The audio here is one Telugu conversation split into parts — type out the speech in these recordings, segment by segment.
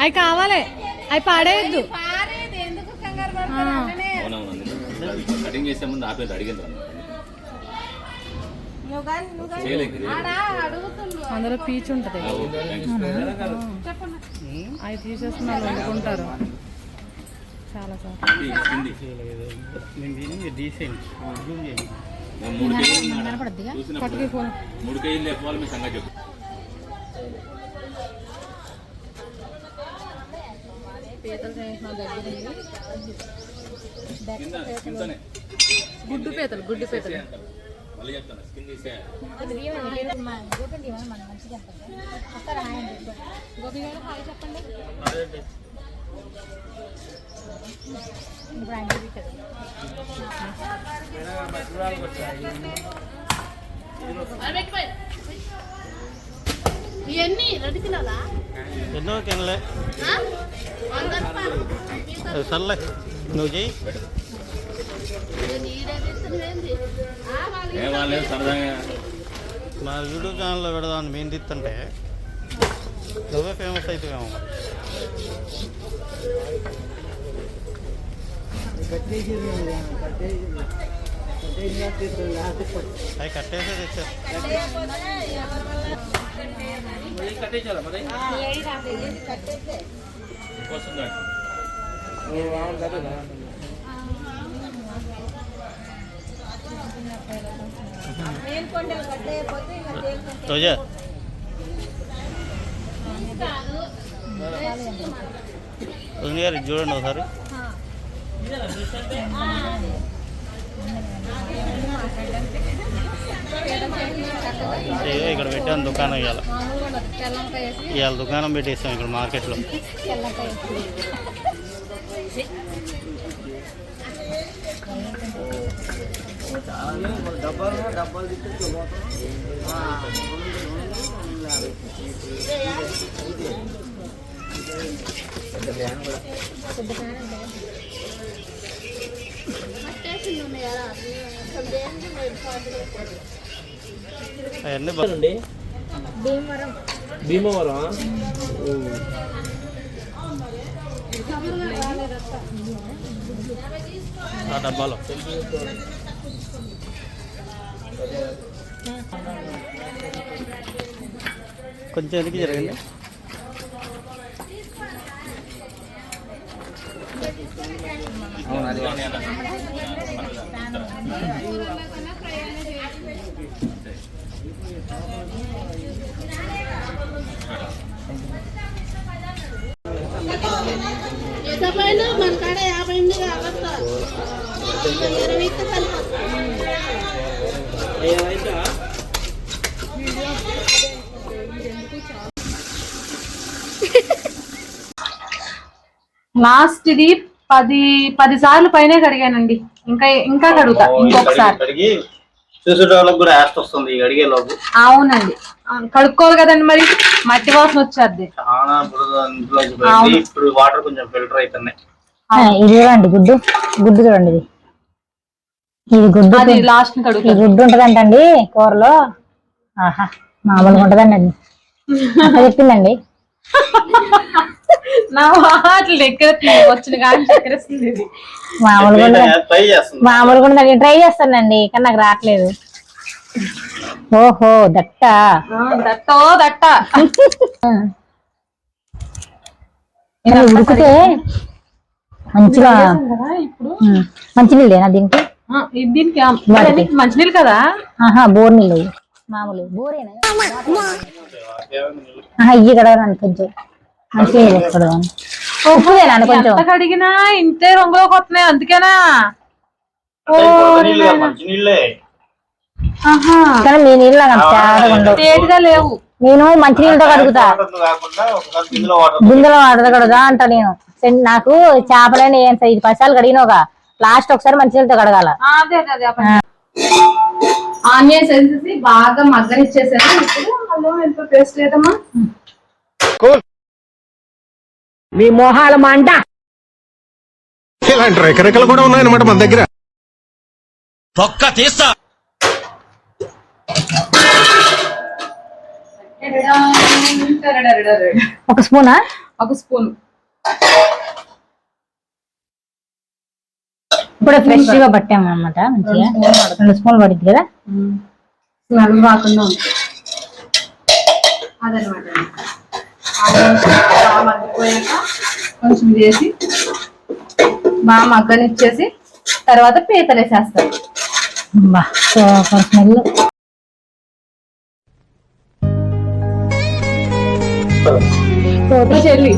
అవి కావాలి. అవి పాడేయద్దు. కటింగ్ చేసే ముందు ఆపేది అడిగింది అందులో పీచు ఉంటది. అవి తీసేస్తున్నారు వండుకుంటారు చాలా చాలా మూడు కేజీలు చూసినప్పుడు పట్టుకి ఫోన్ మూడు కేజీలు లేకపోవాలి మీ సంగతి చెప్పు. పీతలు చేసిన దగ్గర ఉంది. కింద కిందనే. గుడ్డు పీతలు గుడ్డు పీతలు. మళ్ళీ చెప్తాను. స్కిన్ తీసే. ఇవన్నీ రెండు కిలోలా? ఎన్నో అది సర్లే నువ్వు చెయ్యి. మా యూట్యూబ్ ఛానల్లో పెడదామని మేము తిత్తంటే నువ్వే ఫేమస్ అవుతావేమో అవి కట్టేసే తెచ్చారు. కట్టేసారా మరి వస్తుందా ఓ, అవును కదా రోజా రోజు గారు చూడండి ఒకసారి. ఇక్కడ పెట్టాను దుకాణం ఇవాళ ఇవాళ దుకాణం పెట్టేస్తాం ఇక్కడ మార్కెట్లో. దేనికి లేదు పాటలు. అవన్నీ బ- అండి భీమవరం ఓ. ఆ డబ్బాలో కొంచెం ఎందుకు జరగండి. మన కాడ యాభై ఎనిమిది కాబట్టి ఇరవై కలిపి లాస్ట్ ఇది పది పది సార్లు పైనే కడిగానండి. ఇంకా ఇంకా కడుగుతా ఇంకొకసారి. కడిగి చూసేటోళ్ళకి కూడా యాస్ట్ వస్తుంది ఈ అడిగే లోపు అవునండి. అవును, కడుక్కోవాలి కదండి మరి. మట్టి వాసన వచ్చేది ఇప్పుడు వాటర్ కొంచెం ఫిల్టర్ అవుతున్నాయి ఇది చూడండి గుడ్డు? గుడ్డు చూడండి ఇది. ఇది గుడ్డు లాస్ట్ గుడ్డు ఉంటదంటండి కూరలో. ఆహా మామూలుగా ఉంటదండి అది. చెప్పిందండి నా వాటిలు ఎక్కడ వచ్చిన కానీ చక్కెరేస్తుంది ఇది. మామూలుగా మామూలుగా ఉండదు ట్రై చేస్తానండి కానీ నాకు రావట్లేదు. ఓహో దట్ట. ఆ, దట్టో దట్ట. ఉడికితే మంచిగా మంచినీళ్ళేనా దీనికి? దీనికి మంచినీళ్ళు కదా? ఆహా బోర్ నీళ్ళు. మామూలు. బోరేనా? ఆహా ఇవి కడగడానికి కొంచెం. మంచినీళ్ళు కడగాను ఉప్పుదేనా కొంచెం. కడిగినా ఇంతే రంగులోకి వస్తున్నాయి అందుకేనా? కానీ మీ నీళ్ళు తేటగా లేవు. నేను మంచినీళ్ళతో కడుగుతా. బిందెలో వాటర్ కడగా అంట నేను. నాకు చేపలని ఏం ఐదు పైసలు కడిగినోగా లాస్ట్ ఒకసారి మంచినీళ్ళతో కడగాల. అదే అదే అదే. ఆనియన్స్ వేసేసి బాగా మగ్గనిచ్చేసాను. ఇప్పుడు అల్లం వెల్లుల్లి పేస్ట్ లేదమ్మా. మీ మోహాల మంట. ఇలాంటి రెకరెకలు కూడా ఉన్నాయన్నమాట మన దగ్గర. ఒక స్పూనా? ఒక స్పూన్. ఇప్పుడు ఫ్రెష్గా పట్టాము అనమాట మంచిగా. రెండు స్పూన్లు పడింది కదా? స్మెల్ రాకుండా అదనమాట. కొంచెం చేసి బాగా మగ్గనిచ్చేసి తర్వాత పీతలు స్మెల్. కోతి చెల్లి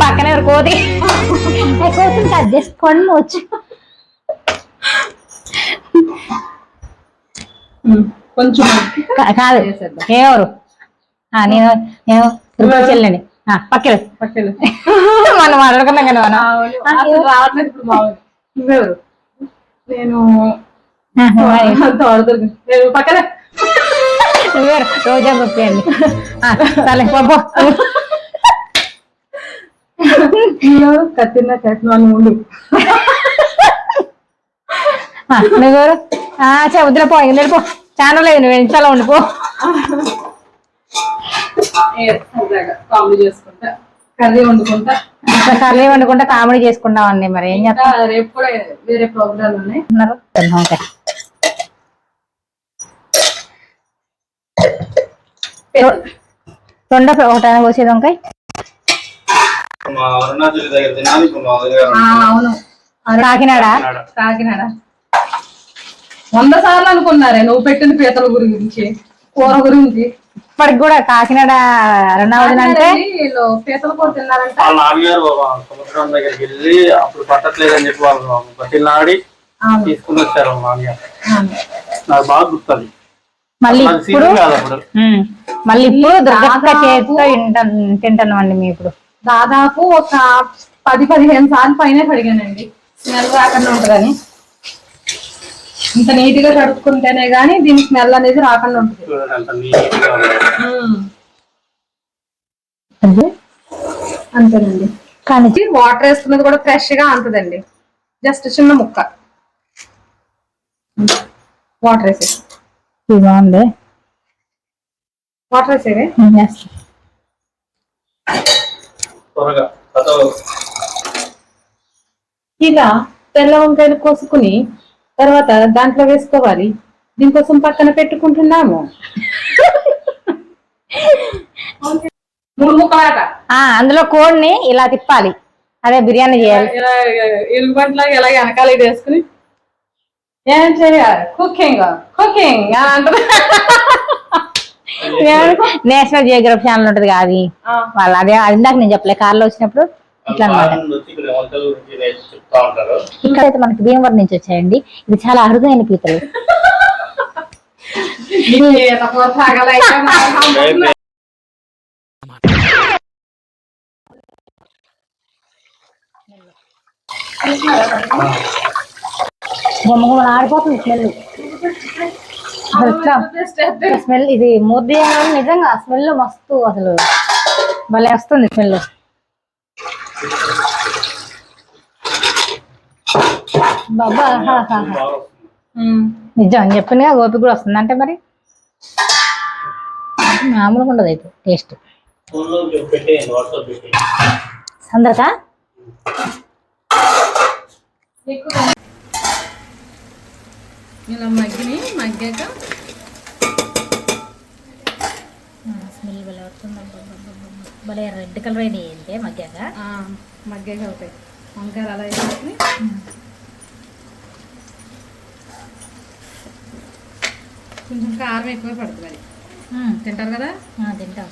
పక్కనే కోతి. కోతిని కట్ చేసుకోండి వచ్చి కొంచెం కాదు. ఎవరు? ఆ, నేను నేను తిరుపతి వెళ్ళండి పక్కన పక్కన మనం మాట్లాడుకున్నాం కదా మనం? రావట్లేదు ఇప్పుడు నువ్వెవరు? నేను పక్కన. నువ్వెవరు? రోజా గొప్పి అండి. సరే పో. కత్తిన కట్టిన ఉండు నువ్వెవరు చే వద్దులే పో ఇంక పో చాలా లేదు నువ్వు ఇంట్లో ఉండిపో చేసుకుంటా కర్రీ వండుకుంటా కర్రీ వండుకుంటే కామెడీ చేసుకున్నామండి మరి ఏం ఇంకా రేపు కూడా వేరే ప్రోగ్రాలు ఉన్నాయి ఓకే రెండో ఒకటి కోసేది వంకాయ అవును కాకినాడ కాకినాడ వంద సార్లు అనుకున్నారే నువ్వు పెట్టిన పీతల గురించి కూర గురించి. ఇప్పటికి కూడా కాకినాడ అరుణావతి అంటే వీళ్ళు పీతల కూర తిన్నారంట. వాళ్ళ నాన్నగారు సముద్రం దగ్గరికి వెళ్ళి అప్పుడు పట్టట్లేదని చెప్పి వాళ్ళు అవును. తీసుకుని వచ్చారు వాళ్ళ నాన్నగారు. నాకు బాగా గుర్తుంది. మళ్ళీ అది ఇప్పుడు సీజన్ కాదు అప్పుడు. ఉమ్, మళ్ళీ ఇప్పుడు దుర్గక్క దాదాపు- చేతితో తింటాను తింటున్నాం అండి మేము ఇప్పుడు. దాదాపు ఒక పది పదిహేను సార్లు పైన కడిగానండి స్మెల్ రాకుండా ఉంటుందని. ఇంత నీట్గా కడుక్కుంటేనే గానీ దీని స్మెల్ అనేది రాకుండా ఉంటుంది. చూడండి అంత నీట్గా ఉంది. అది అంతేనండి. కానీ వాటర్ వేసుకున్నది కూడా ఫ్రెష్గా అంతదండి. జస్ట్ చిన్న ముక్క. వాటర్ వేసేసి ఇది బాగుంది. వాటర్ వేసేవి ఇలా తెల్ల వంకాయలు కోసుకుని తర్వాత దాంట్లో వేసుకోవాలి. దీనికోసం పక్కన పెట్టుకుంటున్నాము. అందులో కోడిని ఇలా తిప్పాలి. అదే బిర్యానీ చేయాలి. ఇలా ఎలుగుబంట్లాగా ఇలా వెనకాల ఇది వేసుకుని. ఏం చేయాలి? కుకింగ్ కుకింగ్ అని అంటారు. నేషనల్ జియోగ్రఫీ ఛానల్ ఉంటది కదా. వాళ్ళు అదే అది ఇందాక నేను చెప్పలే కార్లో వచ్చినప్పుడు ఇట్లా అనమాట ఇక్కడైతే మనకి భీమవరం నుంచి వచ్చాయండి. ఇది చాలా అరుదైన పీతలు. గుమ్మగుమ్మలు ఆడిపోతుంది స్మెల్. స్మెల్ ఇది ముద్ద నిజంగా స్మెల్ మస్తు అసలు భలే వస్తుంది స్మెల్. బాబా హా, హా, హా. నిజం అని చెప్పినగా ఓపిక కూడా వస్తుంది. అంటే మరి? మామూలుగా ఉండదు అయితే టేస్ట్ సందరక ఇలా మగ్గిని మగ్గాక స్మెల్ భలే వస్తుంది భలే రెడ్ కలర్ అయినాయి అంటే మగ్గాక. ఆ, మగ్గాక అవుతాయి. వంకాయలు అలా వేసుకుని కొంచెం కారం ఎక్కువ పడుతుంది తింటారు కదా? తింటాం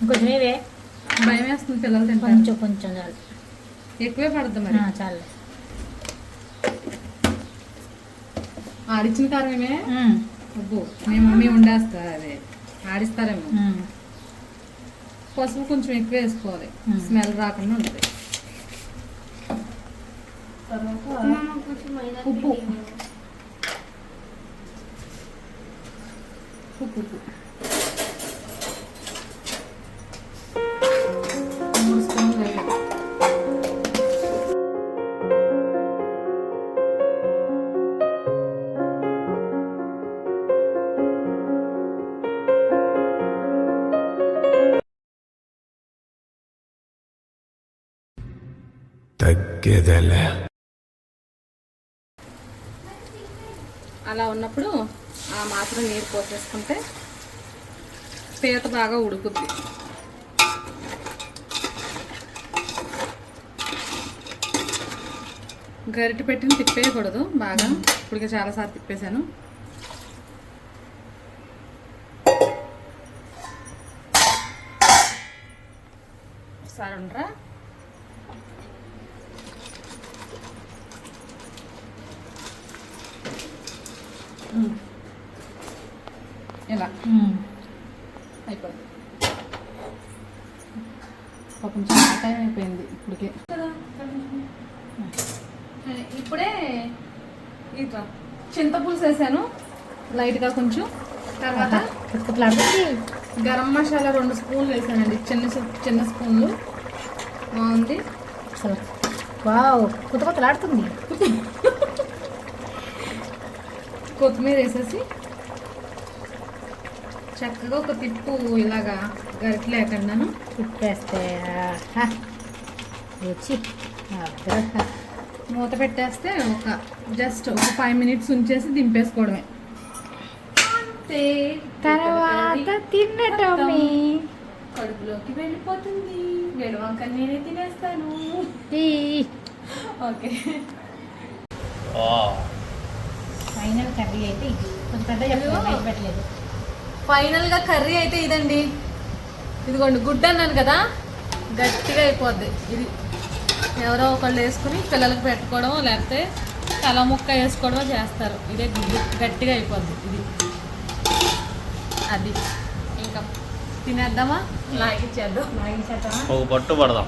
ఇంకొంచెం ఇవే. భయం వేస్తుంది పిల్లలు తింటారు. కొంచెం కొంచెం చాలు. ఎక్కువే పడుతుంది మరి. చాలు. ఆడిచ్చిన కారమేమే ఉమ్, అబ్బో మీ మమ్మీ వండేస్తా అదే. ఆడిస్తారేమో. పసుపు కొంచెం ఎక్కువ వేసుకోవాలి. స్మెల్ రాకుండా ఉంటుంది. తర్వాత ఉప్పు ఉప్పు ఉప్పు మూడు స్పూన్లు వేయాలి తగ్గేదలే అలా ఉన్నప్పుడు ఆ మాత్రం నీరు పోసేసుకుంటే పీత బాగా ఉడుకుద్ది. గరిటె పెట్టిన తిప్పేయకూడదు బాగా. ఇప్పటికే చాలాసార్లు తిప్పేశాను ఒకసారి ఉండరా ఇలా. అయిపోయింది. పాపం చాలా టైం అయిపోయింది ఇప్పటికే. ఇప్పుడే ఇట్లా చింతపులుసు వేసాను లైట్గా కొంచెం. తర్వాత గరం మసాలా రెండు స్పూన్లు వేసానండి. చిన్న చిన్న స్పూన్లు. బాగుంది. వావ్ కుత్త కుత్తలాడుతుంది కొత్తిమీర వేసేసి చక్కగా ఒక తిప్పు ఇలాగా గరిటె లేకుండాను తిప్పేస్తే. రుచి. మూత పెట్టేస్తే ఒక జస్ట్ ఒక ఫైవ్ మినిట్స్ ఉంచేసి దింపేసుకోవడమే. అంతే. తర్వాత తిన్నటమ్మి కడుపులోకి వెళ్ళిపోతుంది. వేడి వంక నేనే తినేస్తాను. ఓకే. ఫైనల్ కర్రీ అయితే ఇది. కొంచెం పెద్ద చెప్పలేదు పెట్టలేదు. ఫైనల్గా కర్రీ అయితే ఇదండి. ఇదిగోండి గుడ్డు అన్నాను కదా? గట్టిగా అయిపోద్ది. ఇది ఎవరో ఒకళ్ళు వేసుకుని పిల్లలకు పెట్టుకోవడం లేకపోతే తల ముక్క వేసుకోవడమో చేస్తారు. ఇదే గుడ్డు. గట్టిగా అయిపోద్ది ఇది. అది. ఇంకా తినేద్దామా? లాగించేద్దామా? ఒక పట్టు పడదాం.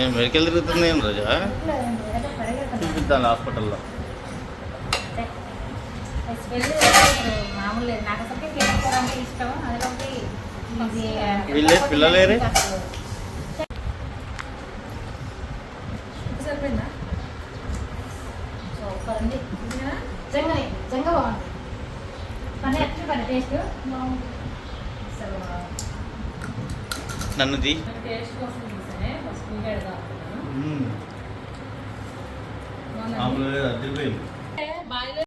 ఏం మెడికల్ తిరుగుతుంది ఏం రోజా. చూపిద్దాం హాస్పిటల్లో. స్మెల్ మామూలు లేదు నాకు అసలు కేక్ అంటే ఇష్టం ఇది వీళ్ళే పిల్లలేరే? సరిపోయిందా? సూపర్ ఉంది నిజంగానే నిజంగా బాగుంది పని ఎట్లా పని టేస్ట్ అసలు నన్ను